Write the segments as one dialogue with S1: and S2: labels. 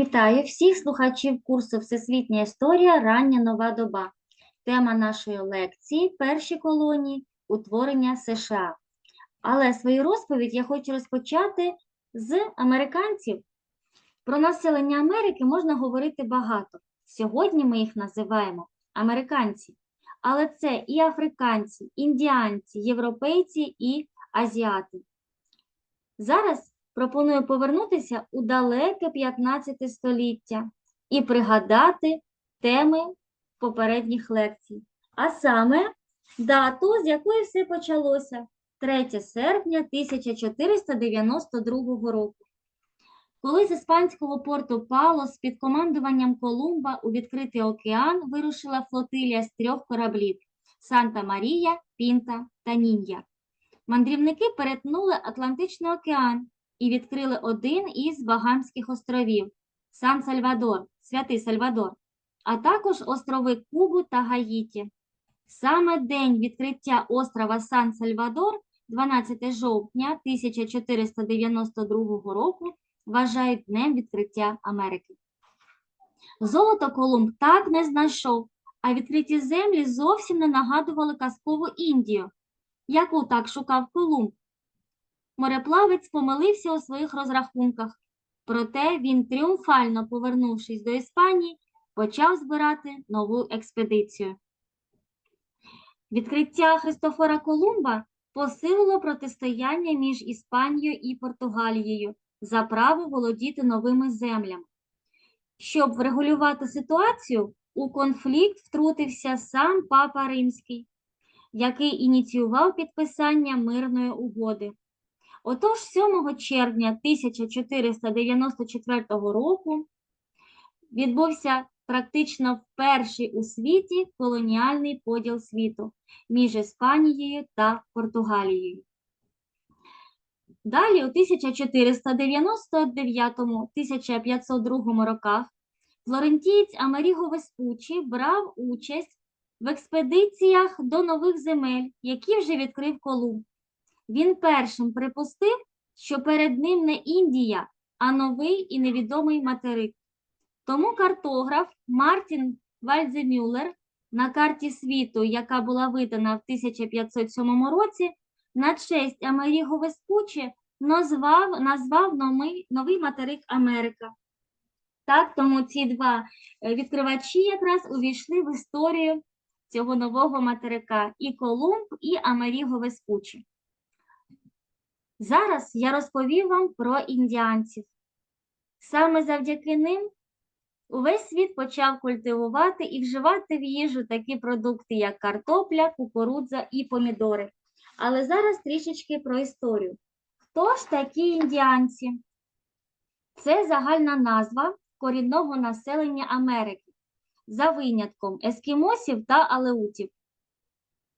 S1: Вітаю всіх слухачів курсу Всесвітня історія Рання нова доба. Тема нашої лекції перші колонії утворення США. Але свою розповідь я хочу розпочати з американців. Про населення Америки можна говорити багато. Сьогодні ми їх називаємо американці. Але це і африканці, індіанці, європейці і азіати. Зараз пропоную повернутися у далеке 15 століття і пригадати теми попередніх лекцій, а саме дату, з якої все почалося 3 серпня 1492 року. Коли з іспанського порту Палос під командуванням Колумба у відкритий океан вирушила флотилія з трьох кораблів Санта Марія, Пінта та Нінья. Мандрівники перетнули Атлантичний океан і відкрили один із Багамських островів Сан-Сальвадор, Святий Сальвадор, а також острови Кубу та Гаїті. Саме день відкриття острова Сан-Сальвадор, 12 жовтня 1492 року, вважають днем відкриття Америки. Золото Колумб так не знайшов, а відкриті землі зовсім не нагадували казкову Індію, яку так шукав Колумб. Мореплавець помилився у своїх розрахунках, проте він, тріумфально повернувшись до Іспанії, почав збирати нову експедицію. Відкриття Христофора Колумба посилило протистояння між Іспанією і Португалією за право володіти новими землями. Щоб врегулювати ситуацію, у конфлікт втрутився сам Папа Римський, який ініціював підписання мирної угоди. Отож, 7 червня 1494 року відбувся практично перший у світі колоніальний поділ світу між Іспанією та Португалією. Далі, у 1499-1502 роках, флорентієць Амеріго Веспуччі брав участь в експедиціях до нових земель, які вже відкрив Колумб. Він першим припустив, що перед ним не Індія, а новий і невідомий материк. Тому картограф Мартін Вальдземюллер на карті світу, яка була видана в 1507 році, на честь Амеріго Веспуччі назвав, назвав новий, новий материк Америка. Так, тому ці два е, відкривачі якраз увійшли в історію цього нового материка і Колумб, і Амеріго Веспуччі. Зараз я розповім вам про індіанців. Саме завдяки ним увесь світ почав культивувати і вживати в їжу такі продукти, як картопля, кукурудза і помідори. Але зараз трішечки про історію. Хто ж такі індіанці? Це загальна назва корінного населення Америки за винятком ескімосів та алеутів,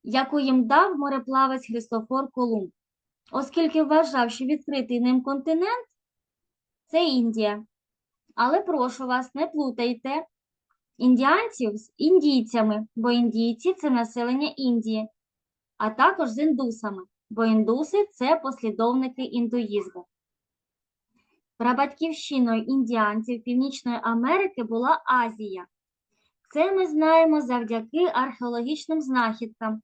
S1: яку їм дав мореплавець Христофор Колумб оскільки вважав, що відкритий ним континент це Індія. Але прошу вас, не плутайте індіанців з індійцями, бо індійці це населення Індії, а також з індусами, бо індуси це послідовники індуїзму. Прабатьківщиною індіанців Північної Америки була Азія. Це ми знаємо завдяки археологічним знахідкам,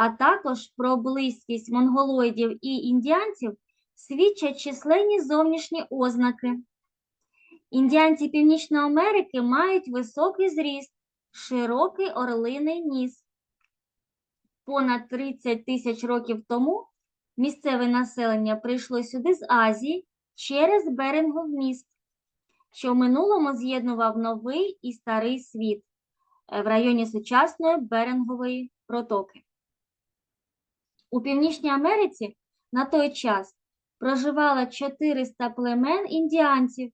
S1: а також про близькість монголоїдів і індіанців свідчать численні зовнішні ознаки. Індіанці Північної Америки мають високий зріст, широкий орлиний ніс. Понад 30 тисяч років тому місцеве населення прийшло сюди з Азії через Берингов міст, що в минулому з'єднував новий і старий світ е, в районі сучасної Берингової протоки. У Північній Америці на той час проживало 400 племен індіанців.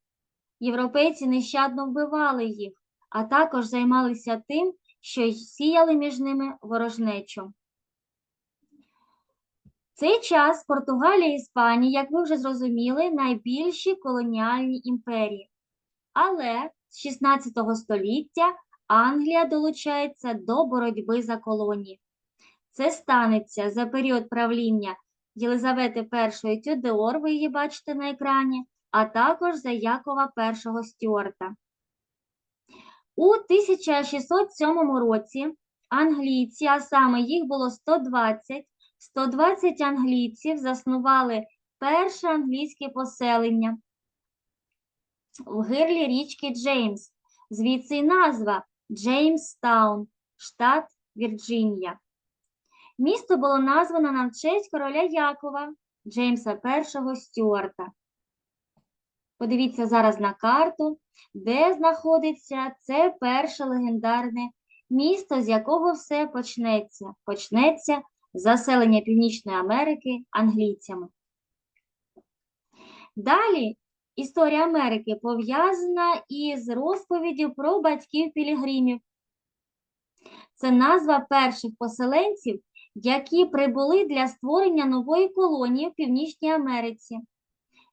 S1: Європейці нещадно вбивали їх, а також займалися тим, що сіяли між ними ворожнечу. Цей час Португалія і Іспанія, як ви вже зрозуміли, найбільші колоніальні імперії. Але з 16 століття Англія долучається до боротьби за колонії. Це станеться за період правління Єлизавети І Тюдеор, ви її бачите на екрані, а також за Якова I Стюарта. У 1607 році англійці, а саме їх було 120, 120 англійців заснували перше англійське поселення в гирлі річки Джеймс. Звідси й назва Джеймстаун, штат Вірджинія. Місто було названо на честь короля Якова Джеймса І Стюарта. Подивіться зараз на карту, де знаходиться це перше легендарне місто, з якого все почнеться. Почнеться заселення Північної Америки англійцями. Далі історія Америки пов'язана із розповіддю про батьків пілігримів. Це назва перших поселенців, які прибули для створення нової колонії в Північній Америці.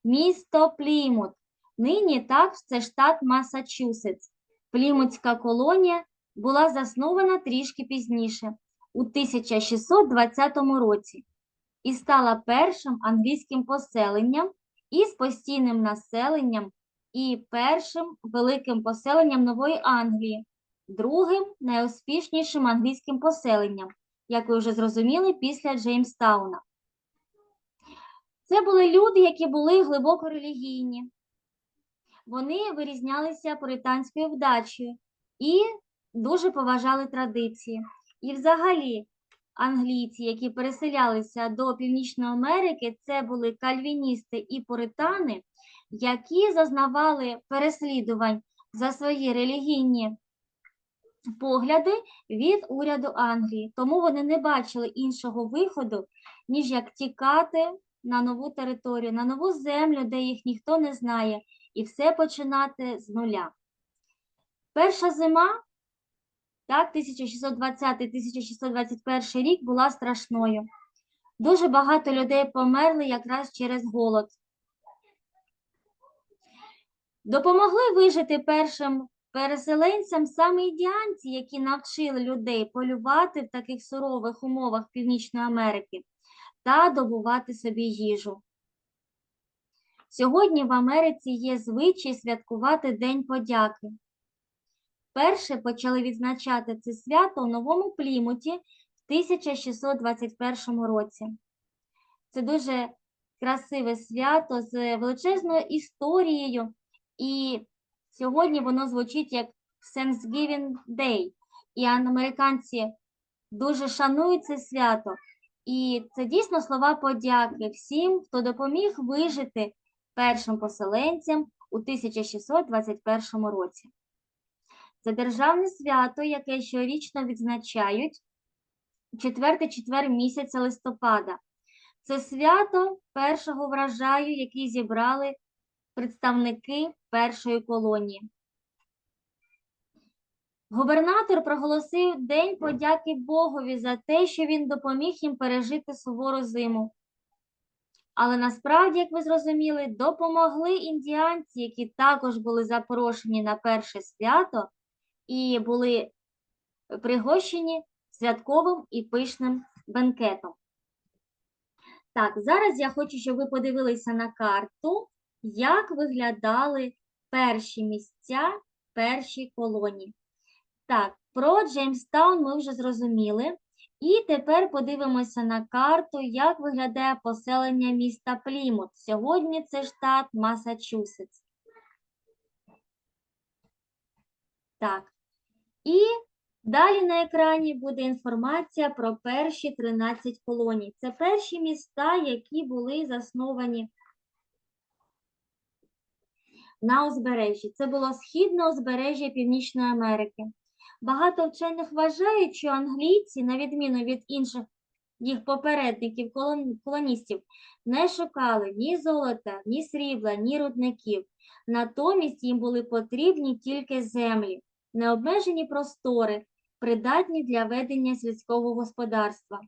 S1: Місто Плімут. Нині так це штат Масачусетс. Плімутська колонія була заснована трішки пізніше, у 1620 році, і стала першим англійським поселенням із постійним населенням і першим великим поселенням Нової Англії, другим найуспішнішим англійським поселенням, як ви вже зрозуміли, після Джеймстауна. Це були люди, які були глибоко релігійні. Вони вирізнялися пуританською вдачею і дуже поважали традиції. І взагалі англійці, які переселялися до Північної Америки, це були кальвіністи і пуритани, які зазнавали переслідувань за свої релігійні погляди від уряду Англії. Тому вони не бачили іншого виходу, ніж як тікати на нову територію, на нову землю, де їх ніхто не знає, і все починати з нуля. Перша зима, так, 1620-1621 рік була страшною. Дуже багато людей померли якраз через голод. Допомогли вижити першим переселенцям саме індіанці, які навчили людей полювати в таких сурових умовах Північної Америки та добувати собі їжу. Сьогодні в Америці є звичай святкувати День подяки. Перше почали відзначати це свято у Новому Плімуті в 1621 році. Це дуже красиве свято з величезною історією, і сьогодні воно звучить як Thanksgiving Day. І американці дуже шанують це свято. І це дійсно слова подяки всім, хто допоміг вижити першим поселенцям у 1621 році. Це державне свято, яке щорічно відзначають четвертий четвер місяця листопада. Це свято першого врожаю, який зібрали представники першої колонії. Губернатор проголосив День подяки Богові за те, що він допоміг їм пережити сувору зиму. Але насправді, як ви зрозуміли, допомогли індіанці, які також були запрошені на перше свято і були пригощені святковим і пишним бенкетом. Так, зараз я хочу, щоб ви подивилися на карту, як виглядали перші місця, перші колонії. Так, про Джеймстаун ми вже зрозуміли. І тепер подивимося на карту, як виглядає поселення міста Плімут. Сьогодні це штат Масачусетс. Так. І далі на екрані буде інформація про перші 13 колоній. Це перші міста, які були засновані на узбережжі. Це було східне узбережжя Північної Америки. Багато вчених вважають, що англійці, на відміну від інших їх попередників, колоністів, не шукали ні золота, ні срібла, ні рудників. Натомість їм були потрібні тільки землі, необмежені простори, придатні для ведення сільського господарства.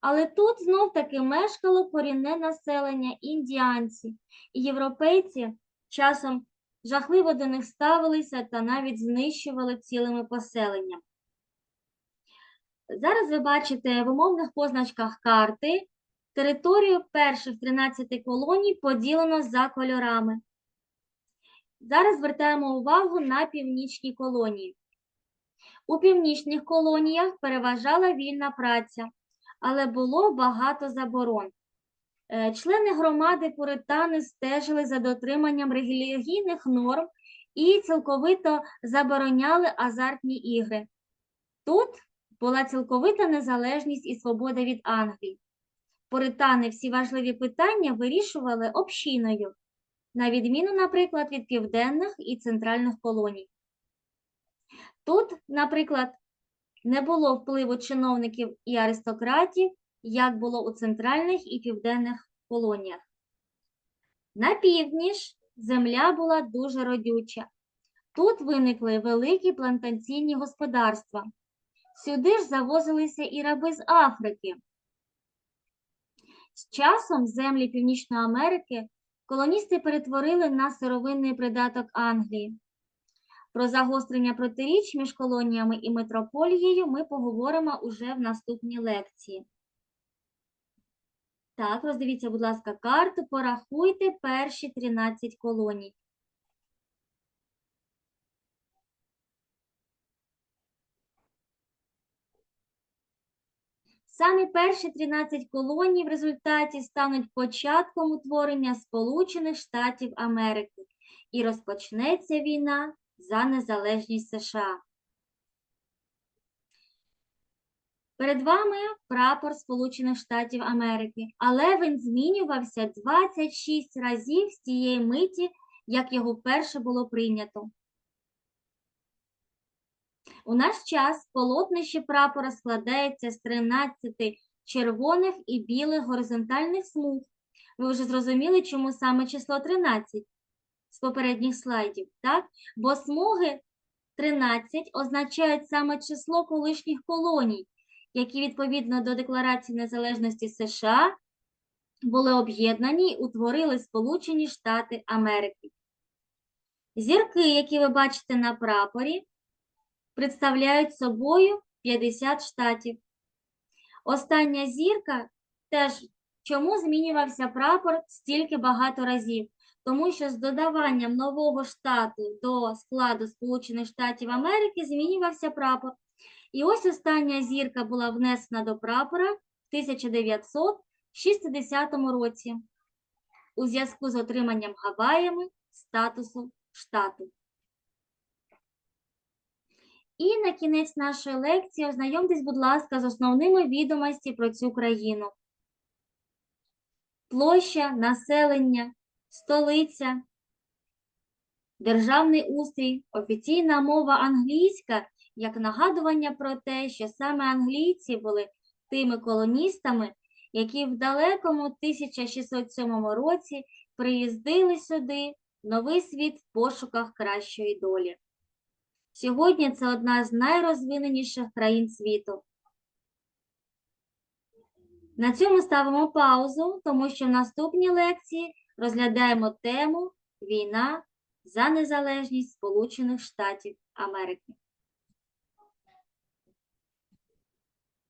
S1: Але тут знов-таки мешкало корінне населення, індіанці, і європейці часом жахливо до них ставилися та навіть знищували цілими поселеннями. Зараз ви бачите в умовних позначках карти Територію перших 13 колоній поділено за кольорами. Зараз звертаємо увагу на північні колонії. У північних колоніях переважала вільна праця, але було багато заборон. Е, Члени громади пуритани стежили за дотриманням релігійних норм і цілковито забороняли азартні ігри. Тут була цілковита незалежність і свобода від Англії. Пуритани всі важливі питання вирішували общиною, на відміну, наприклад, від південних і центральних колоній. Тут, наприклад, не було впливу чиновників і аристократів, як було у центральних і південних колоніях. На півдні ж земля була дуже родюча. Тут виникли великі плантаційні господарства. Сюди ж завозилися і раби з Африки. З часом землі Північної Америки колоністи перетворили на сировинний придаток Англії. Про загострення протиріч між колоніями і метрополією ми поговоримо уже в наступній лекції. Так, роздивіться, будь ласка, карту, порахуйте перші 13 колоній. Саме перші 13 колоній в результаті стануть початком утворення Сполучених Штатів Америки і розпочнеться війна за незалежність США. Перед вами прапор Сполучених Штатів Америки, але він змінювався 26 разів з тієї миті, як його вперше було прийнято. У наш час полотнище прапора складається з 13 червоних і білих горизонтальних смуг. Ви вже зрозуміли, чому саме число 13 з попередніх слайдів, так? Бо смуги 13 означають саме число колишніх колоній, які відповідно до Декларації незалежності США були об'єднані і утворили Сполучені Штати Америки. Зірки, які ви бачите на прапорі, представляють собою 50 штатів. Остання зірка теж чому змінювався прапор стільки багато разів? Тому що з додаванням нового штату до складу Сполучених Штатів Америки змінювався прапор. І ось остання зірка була внесена до прапора в 1960 році у зв'язку з отриманням Гаваями статусу штату. І на кінець нашої лекції ознайомтесь, будь ласка, з основними відомості про цю країну. Площа, населення, столиця, державний устрій, офіційна мова англійська, як нагадування про те, що саме англійці були тими колоністами, які в далекому 1607 році приїздили сюди новий світ в пошуках кращої долі. Сьогодні це одна з найрозвиненіших країн світу. На цьому ставимо паузу, тому що в наступній лекції розглядаємо тему Війна за незалежність Сполучених Штатів Америки.